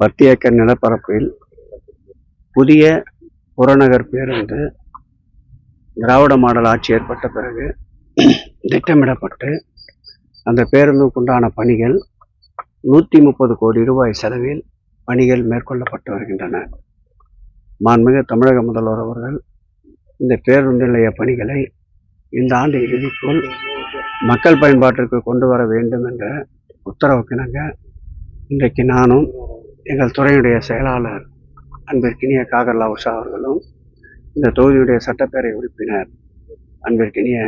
பத்து ஏக்கர் நிலப்பரப்பில் புதிய புறநகர் பேருந்து திராவிட மாடல் ஆட்சி ஏற்பட்ட பிறகு திட்டமிடப்பட்டு அந்த பேருந்துக்குண்டான பணிகள் நூற்றி முப்பது கோடி ரூபாய் செலவில் பணிகள் மேற்கொள்ளப்பட்டு வருகின்றன. மாண்புமிகு தமிழக முதல்வர் அவர்கள் இந்த பேருந்து நிலைய பணிகளை இந்த ஆண்டு இறுதிக்குள் மக்கள் பயன்பாட்டிற்கு கொண்டு வர வேண்டும் என்ற உத்தரவுக்கிணங்க இன்றைக்கு நானும் எங்கள் துறையுடைய செயலாளர் அன்பிற்கினிய காகர்லா உஷா அவர்களும் இந்த தொகுதியுடைய சட்டப்பேரவை உறுப்பினர் அன்பிற்கினிய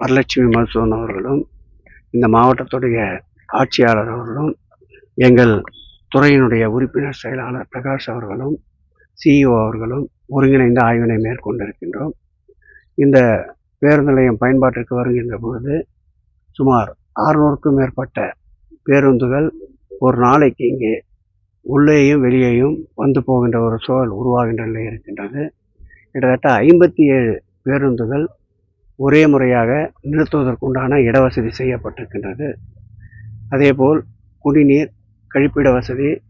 வரலட்சுமி மருத்துவன் அவர்களும் இந்த மாவட்டத்துடைய ஆட்சியாளர் அவர்களும் எங்கள் துறையினுடைய உறுப்பினர் செயலாளர் பிரகாஷ் அவர்களும் சிஇஓ அவர்களும் ஒருங்கிணைந்த ஆய்வினை மேற்கொண்டிருக்கின்றோம். இந்த பேருந்து நிலையம் பயன்பாட்டிற்கு வருகின்ற பொழுது சுமார் அறுநூறுக்கும் மேற்பட்ட பேருந்துகள் ஒரு நாளைக்கு இங்கே உள்ளேயும் வெளியேயும் வந்து போகின்ற ஒரு சூழல் உருவாகின்ற நிலை இருக்கின்றது. கிட்டத்தட்ட ஐம்பத்தி ஏழு பேருந்துகள் ஒரே முறையாக நிறுத்துவதற்குண்டான இடவசதி செய்யப்பட்டிருக்கின்றது. அதேபோல் குடிநீர் கழிப்பிட வசதி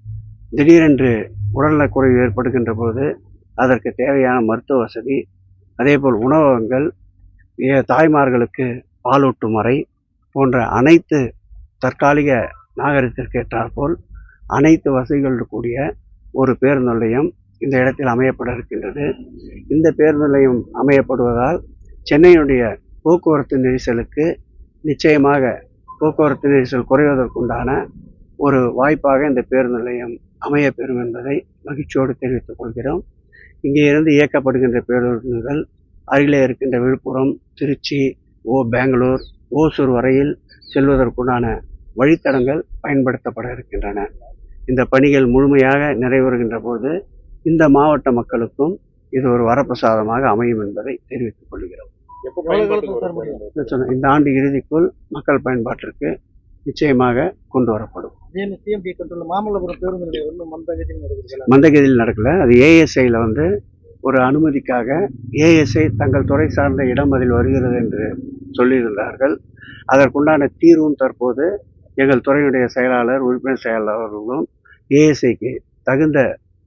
திடீரென்று உடல்நலக்குறைவு ஏற்படுகின்ற போது அதற்கு தேவையான மருத்துவ வசதி அதேபோல் உணவகங்கள் ஏ- தாய்மார்களுக்கு பாலூட்டும் அறை போன்ற அனைத்து தற்காலிக நாகரிகத்திற்கு ஏற்றாற்போல் அனைத்து வசதிகள் கூடிய ஒரு பேருந்து நிலையம் இந்த இடத்தில் அமையப்பட இருக்கின்றது. இந்த பேருந்து நிலையம் அமையப்படுவதால் சென்னையினுடைய போக்குவரத்து நெரிசலுக்கு நிச்சயமாக போக்குவரத்து நெரிசல் குறைவதற்குண்டான ஒரு வாய்ப்பாக இந்த பேருந்து நிலையம் அமையப்பெறும் என்பதை மகிழ்ச்சியோடு தெரிவித்துக் கொள்கிறோம். இங்கே இருந்து இயக்கப்படுகின்ற பேருந்துகள் அருகிலே இருக்கின்ற விழுப்புரம் திருச்சி ஓ பெங்களூர் ஓசூர் வரையில் செல்வதற்குண்டான வழித்தடங்கள் பயன்படுத்தப்பட இருக்கின்றன. இந்த பணிகள் முழுமையாக நிறைவேறுகின்ற போது இந்த மாவட்ட மக்களுக்கும் இது ஒரு வரப்பிரசாதமாக அமையும் என்பதை தெரிவித்துக் கொள்கிறோம். இந்த ஆண்டு இறுதிக்குள் மக்கள் பயன்பாட்டிற்கு நிச்சயமாக கொண்டு வரப்படும். மந்தகதியில் நடக்கல. அது ஏஎஸ்ஐயில் வந்து ஒரு அனுமதிக்காக ஏஎஸ்ஐ தங்கள் துறை சார்ந்த இடம் அதில் வருகிறது என்று சொல்லியிருந்தார்கள். அதற்குண்டான தீர்வும் தற்போது எங்கள் துறையுடைய செயலாளர் உறுப்பினர் செயலாளர் அவர்களும் ஏஎஸ்ஐக்கு தகுந்த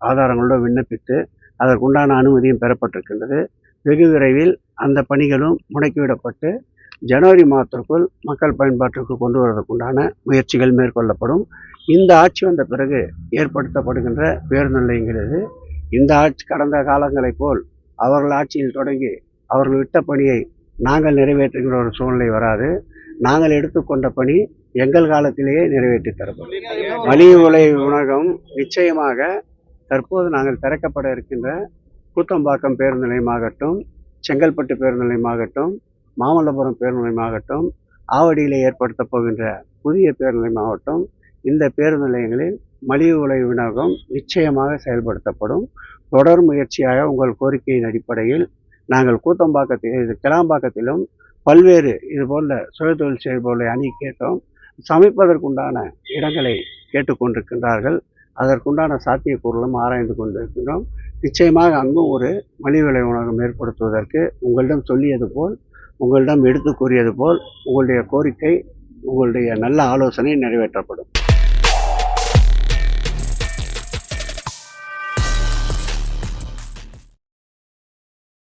ஆதாரங்களோடு விண்ணப்பித்து அதற்குண்டான அனுமதியும் பெறப்பட்டிருக்கின்றது. வெகு விரைவில் அந்த பணிகளும் முடக்கிவிடப்பட்டு ஜனவரி மாதத்திற்குள் மக்கள் பயன்பாட்டிற்கு கொண்டு வருவதற்குண்டான முயற்சிகள் மேற்கொள்ளப்படும். இந்த ஆட்சி வந்த பிறகு ஏற்படுத்தப்படுகின்ற பேருந்து நிலையங்கிறது இந்த ஆட்சி கடந்த காலங்களைப் போல் அவர்கள் ஆட்சியில் தொடங்கி அவர்கள் விட்ட பணியை நாங்கள் நிறைவேற்றுகின்ற ஒரு சூழ்நிலை வராது. நாங்கள் எடுத்துக்கொண்ட பணி எங்கள் காலத்திலேயே நிறைவேற்றி தரப்படும். மலிவு விலை உணவகம் நிச்சயமாக தற்போது நாங்கள் திறக்கப்பட இருக்கின்ற கூத்தம்பாக்கம் பேருந்து நிலையமாகட்டும் செங்கல்பட்டு பேருந்து நிலையமாகட்டும் மாமல்லபுரம் பேருந்து நிலையமாகட்டும் ஆவடியில் ஏற்படுத்த போகின்ற புதிய பேருந்து நிலையமாகட்டும் இந்த பேருந்து நிலையங்களில் மலிவு விலை உணவகம் நிச்சயமாக செயல்படுத்தப்படும். தொடர் முயற்சியாக உங்கள் கோரிக்கையின் அடிப்படையில் நாங்கள் கூத்தம்பாக்கத்தில் இது கிளாம்பாக்கத்திலும் பல்வேறு இது போன்ற சுயதொழில் செய்பவர்களை அணி கேட்டோம். சமைப்பதற்குண்டான இடங்களை கேட்டுக்கொண்டிருக்கின்றார்கள். அதற்குண்டான சாத்தியக்கூறுகளும் ஆராய்ந்து கொண்டிருக்கின்றோம். நிச்சயமாக அங்கும் ஒரு மலிவு விலை உணவகம் ஏற்படுத்துவதற்கு உங்களிடம் சொல்லியது போல் உங்களிடம் எடுத்து கூறியது போல் உங்களுடைய கோரிக்கை உங்களுடைய நல்ல ஆலோசனை நிறைவேற்றப்படும்.